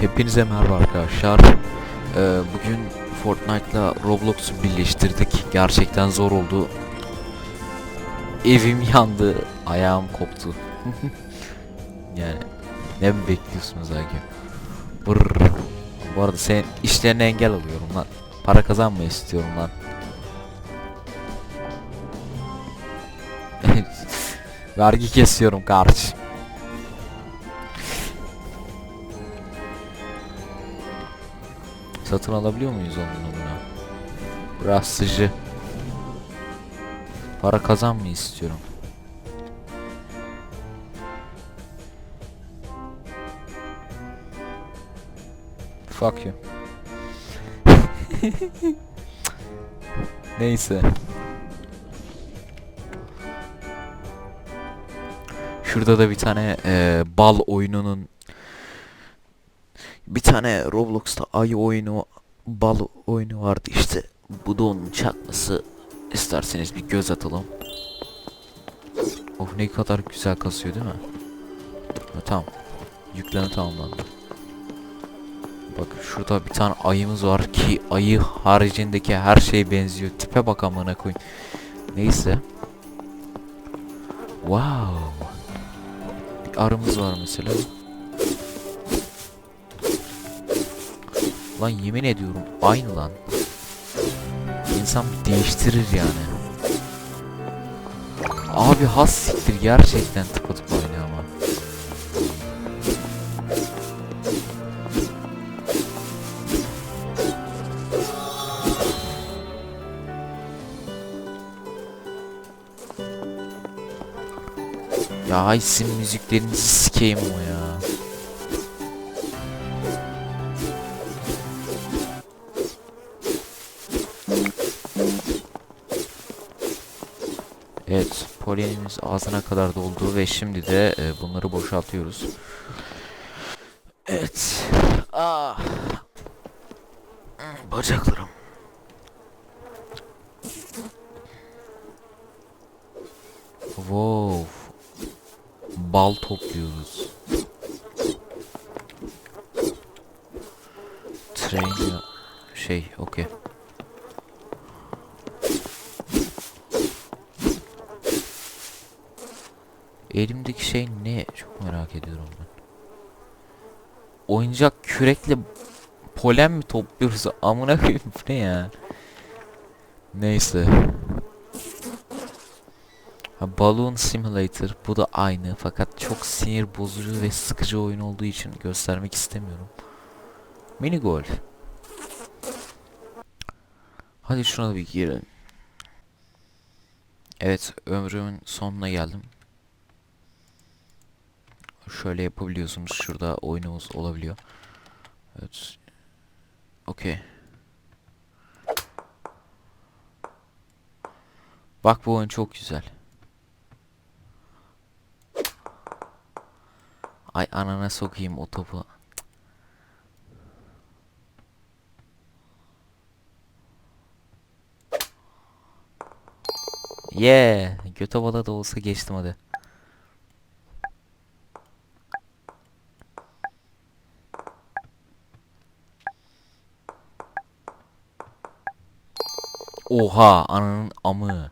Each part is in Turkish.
Hepinize merhaba arkadaşlar. Ee, bugün Fortnite'la Roblox'u birleştirdik. Gerçekten zor oldu. Evim yandı, ayağım koptu. yani ne bekliyorsunuz? Brrr. Bu arada senin işlerine engel oluyorum lan. Para kazanmayı istiyorum lan. Vergi kesiyorum kardeşim. Satın alabiliyor muyuz onunla bunu? Sıcı. Para kazanmayı istiyorum. Fuck you. Neyse. Şurada da bir tane eee, bal oyununun bir tane Roblox'ta ay oyunu bal oyunu vardı işte. Bu da onun çakması. İsterseniz bir göz atalım. Of ne kadar güzel kasıyor değil mi? Ha, tamam. Yükleme tamamlandı. Bak şurada bir tane ayımız var ki ayı haricindeki her şey benziyor. Tipe bak amına koyayım. Neyse. Wow. Bir arımız var mesela. Lan yemin ediyorum aynı lan. İnsan bir değiştirir yani. Abi has siktir gerçekten tıpatıp aynı ama. Ya ay sizin müziklerinizi sikeyim o ya. Evet, polenimiz ağzına kadar doldu ve şimdi de e, bunları boşaltıyoruz. Evet. Ah. Bacaklarım. Wow. Bal topluyoruz. Train şey, okey. Elimdeki şey ne? Çok merak ediyorum ben. Oyuncak kürekle polen mi topluyoruz? Amına koyayım ne ya? Neyse. Ha, Balloon Simulator bu da aynı fakat çok sinir bozucu ve sıkıcı oyun olduğu için göstermek istemiyorum. Mini golf. Hadi şuna bir girelim. Evet ömrümün sonuna geldim. Şöyle yapabiliyorsunuz. Şurada oyunumuz olabiliyor. Evet. Okey. Bak bu oyun çok güzel. Ay anana sokayım o topu. Yeah, göt havada da olsa geçtim hadi. Oha ananın amı.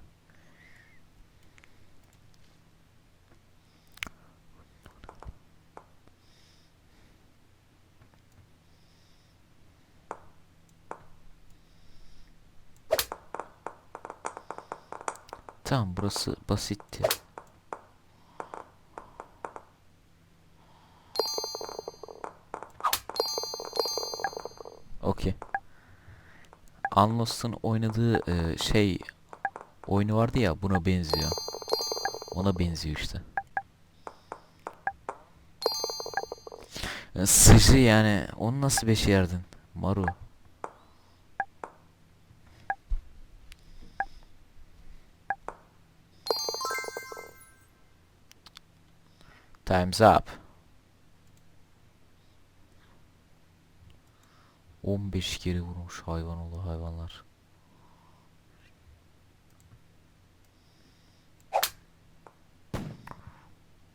Tamam burası basitti. Okey. Unlost'un oynadığı e, şey oyunu vardı ya buna benziyor. Ona benziyor işte. E, Sıcı yani onu nasıl beşerdin? Maru. Time's up. 15 kere vurmuş hayvan oğlu hayvanlar.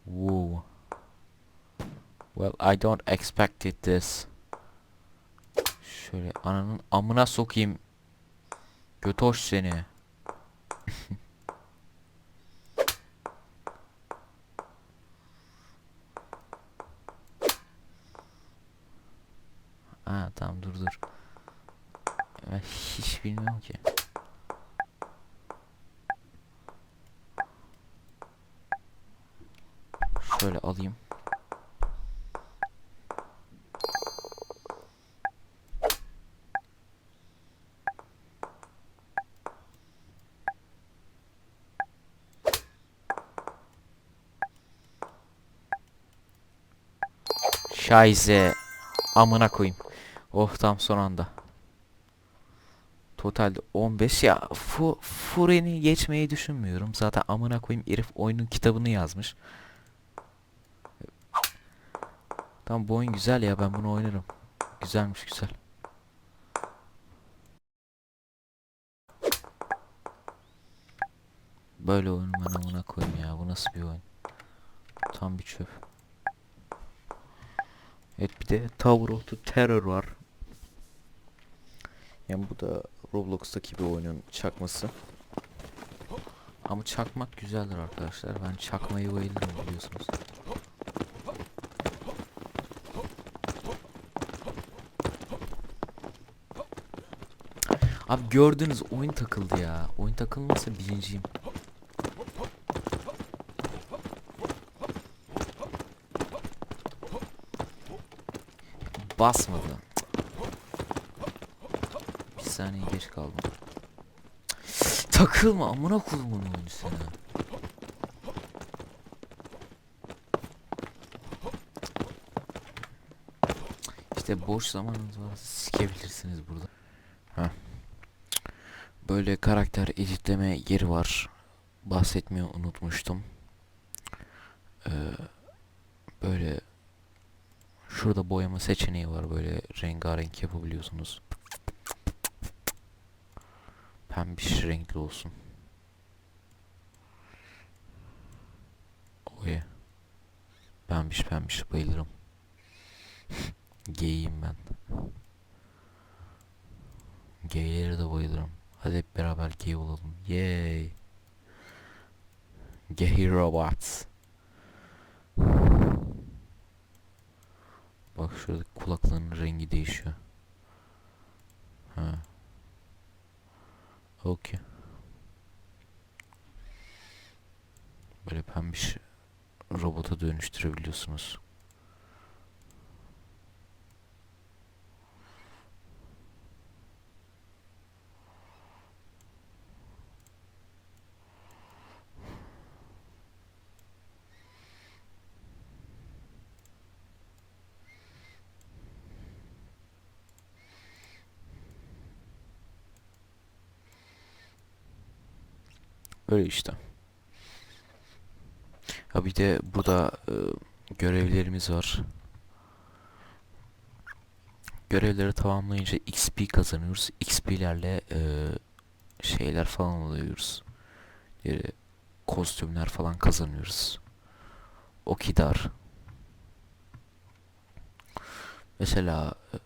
Wow. Well, I don't expected this. Şöyle ananın amına sokayım. Götoş seni. Tamam dur dur. Ben hiç bilmiyorum ki. Şöyle alayım. Şayze. Amına koyayım. Oh tam son anda. Totalde 15 ya fu, Furen'i geçmeyi düşünmüyorum. Zaten amına koyayım herif oyunun kitabını yazmış. Tamam bu oyun güzel ya ben bunu oynarım. Güzelmiş güzel. Böyle oyun ben amına koyayım ya. Bu nasıl bir oyun? Tam bir çöp. Evet bir de Tower of the Terror var. Yani bu da Roblox'taki bir oyunun çakması. Ama çakmak güzeldir arkadaşlar. Ben çakmayı bayılırım biliyorsunuz. Abi gördünüz oyun takıldı ya. Oyun takılmasa birinciyim. Basmadı. Saniye geç kaldım. Takılma amına koyduğumun oyunu sana. İşte boş zamanınız varsa sikebilirsiniz burada. Heh. Böyle karakter editleme yeri var. Bahsetmeyi unutmuştum. Ee, böyle şurada boyama seçeneği var. Böyle rengarenk yapabiliyorsunuz. Pembiş renkli olsun. Oye. Pembiş pembiş bayılırım. Gayim ben. Gaylere de bayılırım. Hadi hep beraber gay olalım. Yay. Gay robots. Bak şurada kulaklığının rengi değişiyor. Ha. Okey. Böyle pembiş robota dönüştürebiliyorsunuz. Öyle işte. Ha bir de burada e, görevlerimiz var. Görevleri tamamlayınca XP kazanıyoruz. XP'lerle e, şeyler falan alıyoruz. E, kostümler falan kazanıyoruz. Okidar. Mesela e,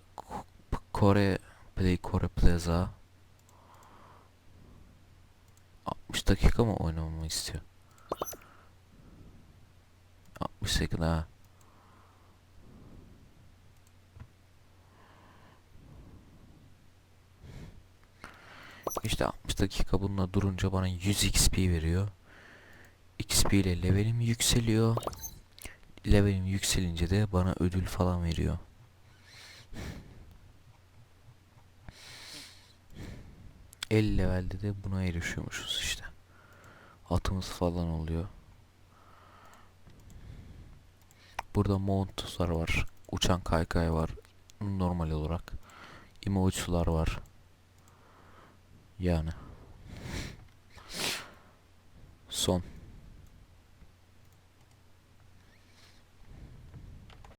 Kore Play Kore Plaza 60 dakika mı oynamamı istiyor? 60 dakika ha. İşte 60 dakika bununla durunca bana 100 XP veriyor. XP ile levelim yükseliyor. Levelim yükselince de bana ödül falan veriyor. El levelde de buna erişiyormuşuz işte. Atımız falan oluyor. Burada mountuslar var. Uçan kaykay var. Normal olarak. Emoji'lar var. Yani. Son.